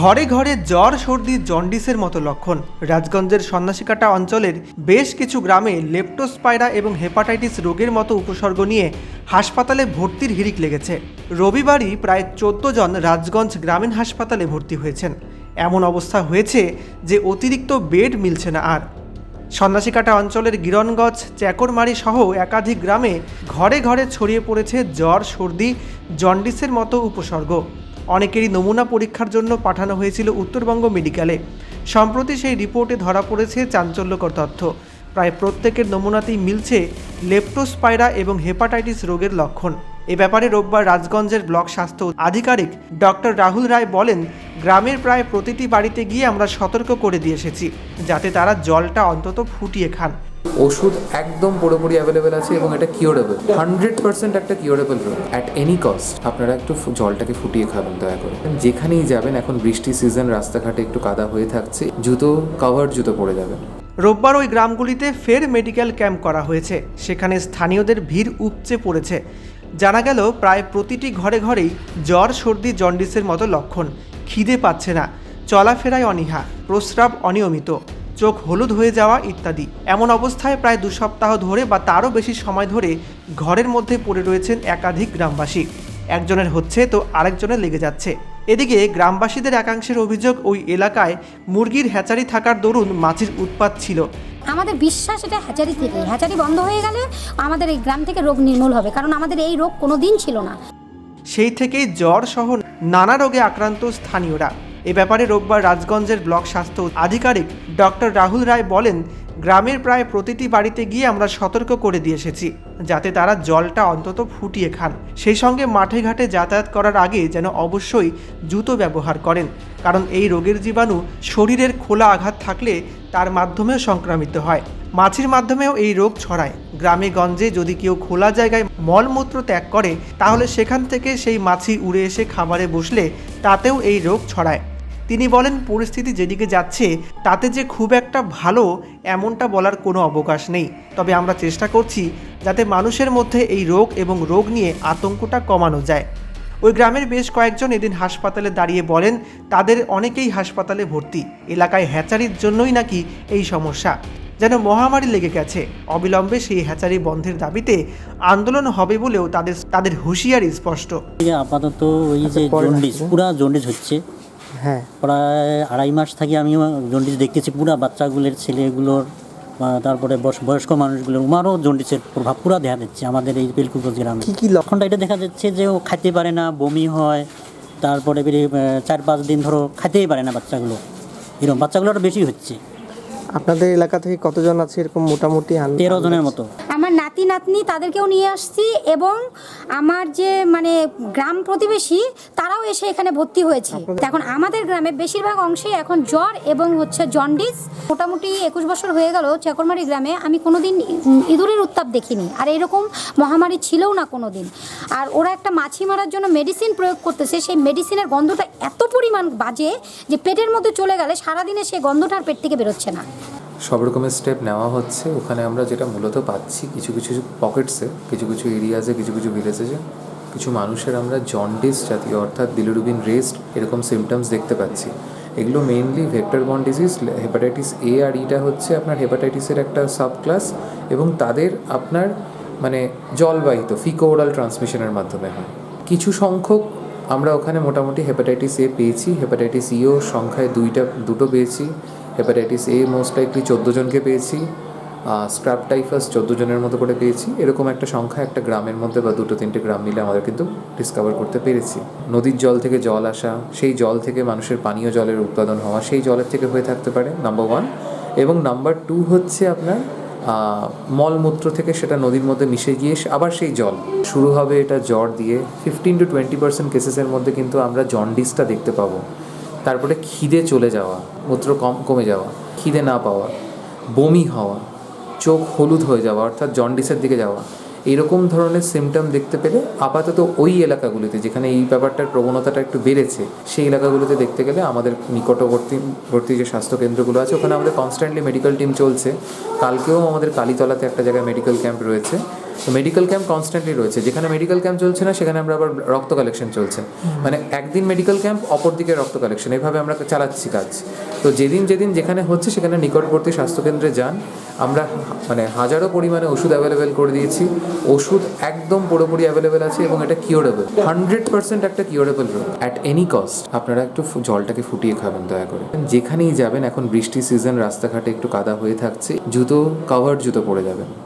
ঘরে ঘরে জ্বর, সর্দি, জন্ডিসের মতো লক্ষণ। রাজগঞ্জের সন্ন্যাসিকাটা অঞ্চলের বেশ কিছু গ্রামে লেপ্টোস্পাইরা এবং হেপাটাইটিস রোগের মতো উপসর্গ নিয়ে হাসপাতালে ভর্তির হিড়িক লেগেছে। রবিবারই প্রায় চোদ্দ জন রাজগঞ্জ গ্রামীণ হাসপাতালে ভর্তি হয়েছেন। এমন অবস্থা হয়েছে যে অতিরিক্ত বেড মিলছে না আর। সন্ন্যাসিকাটা অঞ্চলের গিরনগঞ্জ চ্যাকরমারি সহ একাধিক গ্রামে ঘরে ঘরে ছড়িয়ে পড়েছে জ্বর, সর্দি, জন্ডিসের মতো উপসর্গ। অনেকেরই নমুনা পরীক্ষার জন্য পাঠানো হয়েছিল উত্তরবঙ্গ মেডিকেলে। সম্প্রতি সেই রিপোর্টে ধরা পড়েছে চাঞ্চল্যকর তথ্য। প্রায় প্রত্যেকের নমুনাতেই মিলছে লেপ্টোস্পাইরা এবং হেপাটাইটিস রোগের লক্ষণ। এ ব্যাপারে রোববার রাজগঞ্জের ব্লক স্বাস্থ্য আধিকারিক ডক্টর রাহুল রায় বলেন গ্রামের প্রায় প্রতিটি বাড়িতে গিয়ে আমরা সতর্ক করে দিয়ে এসেছি যাতে তারা জলটা অন্তত ফুটিয়ে খান। ওষুধ একদম পুরোপুরি অ্যাভেলেবেল আছে এবং এটা কিওরেবল হান্ড্রেড পার্সেন্ট একটা কিওরেবল রোগ অ্যাট এনি কস্ট আপনারা একটু জলটাকে ফুটিয়ে খাবেন দয়া করে। যেখানেই যাবেন এখন বৃষ্টি সিজন রাস্তাঘাটে একটু কাদা হয়ে থাকছে জুতো কাভার জুতো পরে যাবেন। রোববার ওই গ্রামগুলিতে ফের মেডিকেল ক্যাম্প করা হয়েছে সেখানে স্থানীয়দের ভিড় উপচে পড়েছে। জানা গেল, প্রায় প্রতিটি ঘরে ঘরেই জ্বর, সর্দি, জন্ডিসের মতো লক্ষণ। খিদে পাচ্ছে না। চলাফেরায় অনীহা, প্রস্রাব অনিয়মিত, চোখ হলুদ হয়ে যাওয়া ইত্যাদি। এমন অবস্থায় প্রায় দু সপ্তাহ ধরে বা তারও বেশি সময় ধরে ঘরের মধ্যে পড়ে রয়েছেন একাধিক গ্রামবাসী। একজনের হচ্ছে তো আরেকজনের লেগে যাচ্ছে। এদিকে গ্রামবাসীদের একাংশের অভিযোগ, ওই এলাকায় মুরগির হ্যাচারি থাকার দরুন মাছির উৎপাত ছিল। আমাদের বিশ্বাস এটা হ্যাচারি থেকে। হ্যাচারি বন্ধ হয়ে গেলে আমাদের এই গ্রাম থেকে রোগ নির্মূল হবে, কারণ আমাদের এই রোগ কোনো দিন ছিল না। সেই থেকেই জ্বর সহ নানা রোগে আক্রান্ত স্থানীয়রা। এ ব্যাপারে রোববার রাজগঞ্জের ব্লক স্বাস্থ্য আধিকারিক ডক্টর রাহুল রায় বলেন গ্রামের প্রায় প্রতিটি বাড়িতে গিয়ে আমরা সতর্ক করে দিয়ে এসেছি, যাতে তারা জলটা অন্তত ফুটিয়ে খান। সেই সঙ্গে মাঠে ঘাটে যাতায়াত করার আগে যেন অবশ্যই জুতো ব্যবহার করেন, কারণ এই রোগের জীবাণু শরীরের খোলা আঘাত থাকলে তার মাধ্যমেও সংক্রামিত হয়। মাছির মাধ্যমেও এই রোগ ছড়ায়। গ্রামে গঞ্জে যদি কেউ খোলা জায়গায় মলমূত্র ত্যাগ করে, তাহলে সেখান থেকে সেই মাছি উড়ে এসে খাবারে বসলে তাতেও এই রোগ ছড়ায়। তিনি বলেন পরিস্থিতি যেদিকে যাচ্ছে তাতে যে খুব একটা ভালো এমনটা বলার কোনো অবকাশ নেই। তবে আমরা চেষ্টা করছি যাতে মানুষের মধ্যে এই রোগ এবং রোগ নিয়ে আতঙ্কটা কমানো যায়। ওই গ্রামের বেশ কয়েকজন এদিন হাসপাতালে দাঁড়িয়ে বলেন তাদের অনেকেই হাসপাতালে ভর্তি। এলাকায় হ্যাচারির জন্যই নাকি এই সমস্যা। যেন মহামারী লেগে গেছে। অবিলম্বে সেই হ্যাচারি বন্ধের দাবিতে আন্দোলন হবে বলেও তাদের তাদের হুঁশিয়ারি স্পষ্ট। আপাতত ওই যে জন্ডিস পুরা জন্ডিস হচ্ছে। হ্যাঁ। প্রায় আড়াই মাস থেকে আমি জন্ডিস দেখতেছি পুরা বাচ্চাগুলোর ছেলেগুলোর তারপরে বয়স- বয়স্ক মানুষগুলোর উমারও জন্ডিসের প্রভাব পুরা দেখা যাচ্ছে আমাদের এই বেলকুগঞ্জ গ্রামে। কি কি লক্ষণটা এটা দেখা যাচ্ছে যে ও খাইতে পারে না বমি হয় তারপরে চার পাঁচ দিন ধরো খাইতেই পারে না বাচ্চাগুলো। এরকম বাচ্চাগুলোর বেশি হচ্ছে। আপনাদের এলাকা থেকে কতজন আছে এরকম মোটামুটি তেরো জনের মতো। আমার নাতি নাতনি তাদেরকেও নিয়ে আসছি এবং আমার যে মানে গ্রাম প্রতিবেশী তারাও এসে এখানে ভর্তি হয়েছে। এখন আমাদের গ্রামে বেশিরভাগ অংশে এখন জ্বর এবং হচ্ছে জন্ডিস। মোটামুটি একুশ বছর হয়ে গেল চাকরমারি গ্রামে। আমি কোনোদিন ইঁদুরের উত্তাপ দেখিনি। আর এরকম মহামারী ছিলও না কোনো দিন আর ওরা একটা মাছি মারার জন্য মেডিসিন প্রয়োগ করতেছে। সেই মেডিসিনের গন্ধটা এত পরিমাণ বাজে যে পেটের মধ্যে চলে গেলে সারাদিনে সেই গন্ধটা আর পেট থেকে বেরোচ্ছে না। সব রকমের স্টেপ নেওয়া হচ্ছে। ওখানে আমরা যেটা মূলত পাচ্ছি, কিছু কিছু পকেটসে কিছু কিছু এরিয়াজে কিছু কিছু ভিলেজে কিছু মানুষের আমরা জন্ডিস জাতীয়, অর্থাৎ বিলিরুবিন রেস্ট এরকম সিমটমস দেখতে পাচ্ছি। এগুলো mainly vector borne disease hepatitis A আর ইটা হচ্ছে আপনার হেপাটাইটিসের একটা সাব ক্লাস এবং তাদের আপনার মানে জলবাহিত ফিকো ওরাল ট্রান্সমিশনের মাধ্যমে হয়। কিছু সংখ্যক আমরা ওখানে মোটামুটি হেপাটাইটিস এ পেয়েছি হেপাটাইটিস ইও সংখ্যায় দুইটা, দুটো পেয়েছি। হেপাটাইটিস এ মোস্ট লাইকলি চোদ্দ জনকে পেয়েছি স্ক্রাব টাইফাস চোদ্দ জনের মতো করে পেয়েছি। এরকম একটা সংখ্যা একটা গ্রামের মধ্যে বা দুটো তিনটে গ্রাম মিলে আমাদের কিন্তু ডিসকভার করতে পেরেছি। নদীর জল থেকে জল আসা, সেই জল থেকে মানুষের পানীয় জলের উৎপাদন হওয়া, সেই জলের থেকে হয়ে থাকতে পারে নাম্বার ওয়ান এবং নাম্বার টু হচ্ছে আপনার মলমূত্র থেকে সেটা নদীর মধ্যে মিশে গিয়ে আবার সেই জল। শুরু হবে এটা জ্বর দিয়ে। ফিফটিন টু টোয়েন্টি পার্সেন্ট কেসেসের মধ্যে কিন্তু আমরা জন্ডিসটা দেখতে পাবো। তারপরে খিদে চলে যাওয়া, মূত্র কম, কমে যাওয়া, খিদে না পাওয়া, বমি হওয়া, চোখ হলুদ হয়ে যাওয়া, অর্থাৎ জন্ডিসের দিকে যাওয়া, এরকম ধরনের সিমটম দেখতে পেলে আপাতত ওই এলাকাগুলিতে, যেখানে এই ব্যাপারটার প্রবণতাটা একটু বেড়েছে, সেই এলাকাগুলিতে দেখতে গেলে আমাদের নিকটবর্তী, বর্তী যে স্বাস্থ্যকেন্দ্রগুলো আছে, ওখানে আমাদের কনস্ট্যান্টলি মেডিকেল টিম চলছে। কালকেও আমাদের কালীতলাতে একটা জায়গায় মেডিকেল ক্যাম্প রয়েছে। তো মেডিকেল ক্যাম্প কনস্ট্যান্টলি রয়েছে। যেখানে মেডিকেল ক্যাম্প চলছে না, সেখানে আমরা আবার রক্ত কালেকশন চলছে। মানে একদিন মেডিকেল ক্যাম্প অপর দিকে রক্ত কালেকশন এভাবে আমরা চালাচ্ছি কাজ। তো যেদিন যেদিন যেখানে হচ্ছে, সেখানে নিকটবর্তী স্বাস্থ্যকেন্দ্রে যান। আমরা মানে হাজারো পরিমাণে ওষুধ অ্যাভেলেবেল করে দিয়েছি। ওষুধ একদম পুরোপুরি অ্যাভেলেবেল আছে এবং এটা কিওরেবল হান্ড্রেড পার্সেন্ট একটা কিওরেবল রোগ। অ্যাট এনি কস্ট আপনারা একটু জলটাকে ফুটিয়ে খাবেন, দয়া করে। যেখানেই যাবেন, এখন বৃষ্টি সিজন রাস্তাঘাটে একটু কাদা হয়ে থাকছে। জুতো কাভার জুতো পরে যাবেন।